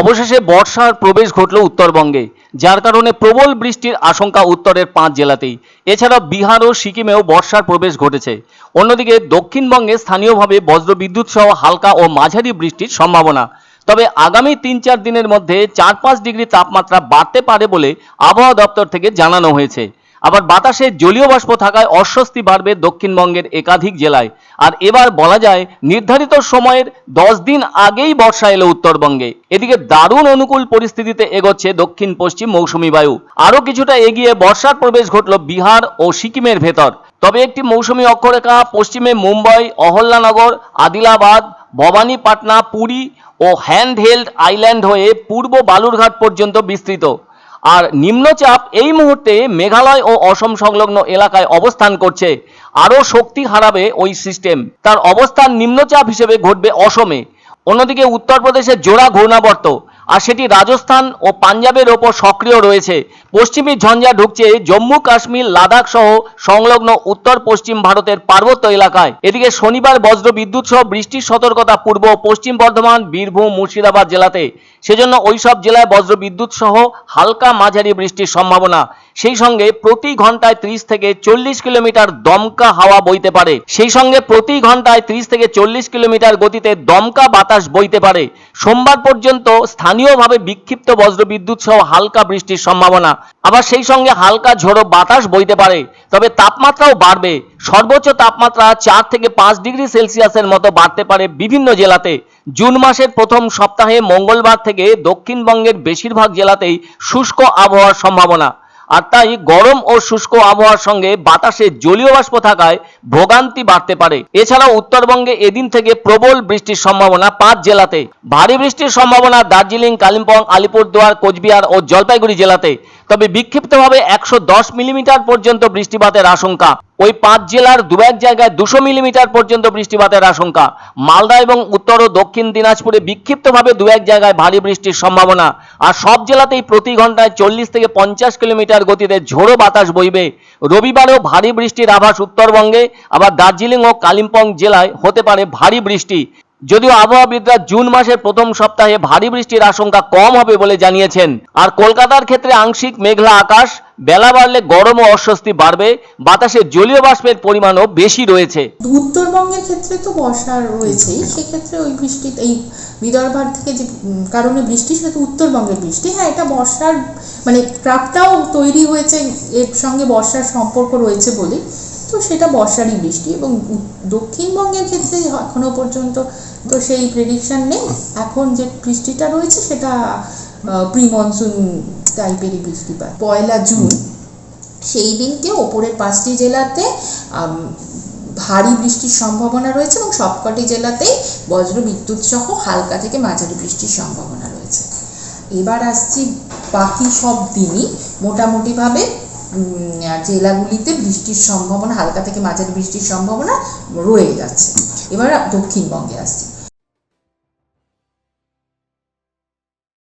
অবশেষে বর্ষার প্রবেশ ঘটল উত্তরবঙ্গে, যার কারণে প্রবল বৃষ্টির আশঙ্কা উত্তরের পাঁচ জেলাতেই। এছাড়া বিহার ও সিকিমেও বর্ষার প্রবেশ ঘটেছে। অন্যদিকে দক্ষিণবঙ্গে স্থানীয়ভাবে বজ্রবিদ্যুৎ সহ হালকা ও মাঝারি বৃষ্টির সম্ভাবনা। তবে আগামী তিন চার দিনের মধ্যে চার পাঁচ ডিগ্রি তাপমাত্রা বাড়তে পারে বলে আবহাওয়া দপ্তর থেকে জানানো হয়েছে। আবার বাতাসে জলীয় বাষ্প থাকায় অস্বস্তি বাড়বে দক্ষিণবঙ্গের একাধিক জেলায়। আর এবার বলা যায়, নির্ধারিত সময়ের দশ দিন আগেই বর্ষা এলো উত্তরবঙ্গে। এদিকে দারুণ অনুকূল পরিস্থিতিতে এগোচ্ছে দক্ষিণ পশ্চিম মৌসুমী বায়ু। আরও কিছুটা এগিয়ে বর্ষার প্রবেশ ঘটল বিহার ও সিকিমের ভেতর। তবে একটি মৌসুমী অক্ষরেখা পশ্চিমে মুম্বাই, অহল্যানগর, আদিলাবাদ ভবানীপাটনা পুরী ও হ্যান্ডহেল্ড আইল্যান্ড হয়ে পূর্ব বালুরঘাট পর্যন্ত বিস্তৃত। আর নিম্নচাপ এই মুহূর্তে মেঘালয় ও অসম সংলগ্ন এলাকায় অবস্থান করছে। আরও শক্তি হারাবে ওই সিস্টেম তার অবস্থান নিম্নচাপ হিসেবে ঘটবে অসমে। অন্যদিকে উত্তরপ্রদেশের জোড়া ঘূর্ণাবর্ত। আর সেটি রাজস্থান ও পাঞ্জাবের ওপর সক্রিয় রয়েছে। পশ্চিমী ঝঞ্ঝা ঢুকছে জম্মু কাশ্মীর, লাদাখ সহ সংলগ্ন উত্তর পশ্চিম ভারতের পার্বত্য এলাকায়। এদিকে শনিবার বজ্র বিদ্যুৎ সহ বৃষ্টির সতর্কতা পূর্ব পশ্চিম বর্ধমান, বীরভূম, মুর্শিদাবাদ জেলাতে। সেজন্য ওইসব জেলায় বজ্র বিদ্যুৎ সহ হালকা মাঝারি বৃষ্টির সম্ভাবনা। সেই সঙ্গে প্রতি ঘন্টায় ত্রিশ থেকে চল্লিশ কিলোমিটার দমকা হাওয়া বইতে পারে। সেই সঙ্গে প্রতি ঘন্টায় ত্রিশ থেকে চল্লিশ কিলোমিটার গতিতে দমকা বাতাস বইতে পারে। সোমবার পর্যন্ত স্থানীয়ভাবে বিক্ষিপ্ত বজ্রবিদ্যুৎ সহ হালকা বৃষ্টির সম্ভাবনা। আবার সেই সঙ্গে হালকা ঝোড়ো বাতাস বইতে পারে। তবে তাপমাত্রাও বাড়বে। সর্বোচ্চ তাপমাত্রা চার থেকে পাঁচ ডিগ্রি সেলসিয়াসের মতো বাড়তে পারে বিভিন্ন জেলাতে। জুন মাসের প্রথম সপ্তাহে মঙ্গলবার থেকে দক্ষিণবঙ্গের বেশিরভাগ জেলাতেই শুষ্ক আবহাওয়ার সম্ভাবনা। আর তাই গরম ও শুষ্ক আবহাওয়ার সঙ্গে বাতাসে জলীয় বাষ্প থাকায় ভোগান্তি বাড়তে পারে। এছাড়াও উত্তরবঙ্গে এদিন থেকে প্রবল বৃষ্টির সম্ভাবনা পাঁচ জেলাতে। ভারী বৃষ্টির সম্ভাবনা দার্জিলিং, কালিম্পং, আলিপুরদুয়ার, কোচবিহার ও জলপাইগুড়ি জেলাতে। তবে বিক্ষিপ্তভাবে একশো দশ মিলিমিটার পর্যন্ত বৃষ্টিপাতের আশঙ্কা। ওই পাঁচ জেলার দু এক জায়গায় দুশো মিলিমিটার পর্যন্ত বৃষ্টিপাতের আশঙ্কা। মালদা এবং উত্তর ও দক্ষিণ দিনাজপুরে বিক্ষিপ্তভাবে দু এক জায়গায় ভারী বৃষ্টির সম্ভাবনা। আর সব জেলাতেই প্রতি ঘন্টায় চল্লিশ থেকে পঞ্চাশ কিলোমিটার গতিতে ঝোড়ো বাতাস বইবে। রবিবারেও ভারী বৃষ্টির আভাস উত্তরবঙ্গে, আবার দার্জিলিং ও কালিম্পং জেলায় হতে পারে ভারী বৃষ্টি। যদিও আবহাওয়াবিদরা জুন মাসের প্রথম সপ্তাহে ভারী বৃষ্টির আশঙ্কা কম হবে বলে জানিয়েছেন। আর কলকাতার ক্ষেত্রে আংশিক মেঘলা আকাশ বেলা বাড়লে গরম ও অস্বস্তি বাড়বে, বাতাসে জলীয় বাষ্পের পরিমাণও বেশি রয়েছে। উত্তরবঙ্গের ক্ষেত্রে তো বর্ষা রয়েছেই, সেক্ষেত্রে ওই বৃষ্টি, এই বিদর্ভার থেকে যে কারণে বৃষ্টি, সেটা তো উত্তরবঙ্গের বৃষ্টি। হ্যাঁ এটা বর্ষার মানে ট্রাকটাও তৈরি হয়েছে, এর সঙ্গে বর্ষার সম্পর্ক রয়েছে বলে। তো সেটা বর্ষারই বৃষ্টি এবং দক্ষিণবঙ্গের ক্ষেত্রে এখনও পর্যন্ত তো সেই প্রেডিকশন নেই। এখন যে বৃষ্টিটা রয়েছে, সেটা প্রি মনসুন টাইপেরই বৃষ্টিপাত পয়লা জুন, সেই দিনকে ওপরের পাঁচটি জেলাতে ভারী বৃষ্টির সম্ভাবনা রয়েছে এবং সবকটি জেলাতেই বজ্র বিদ্যুৎ সহ হালকা থেকে মাঝারি বৃষ্টির সম্ভাবনা রয়েছে। এবার আসছি বাকি সব দিনই। মোটামুটিভাবে জেলাগুলিতে বৃষ্টির সম্ভাবনা, হালকা থেকে মাঝারি বৃষ্টির সম্ভাবনা রয়ে যাচ্ছে। এবার দক্ষিণবঙ্গে আসছি।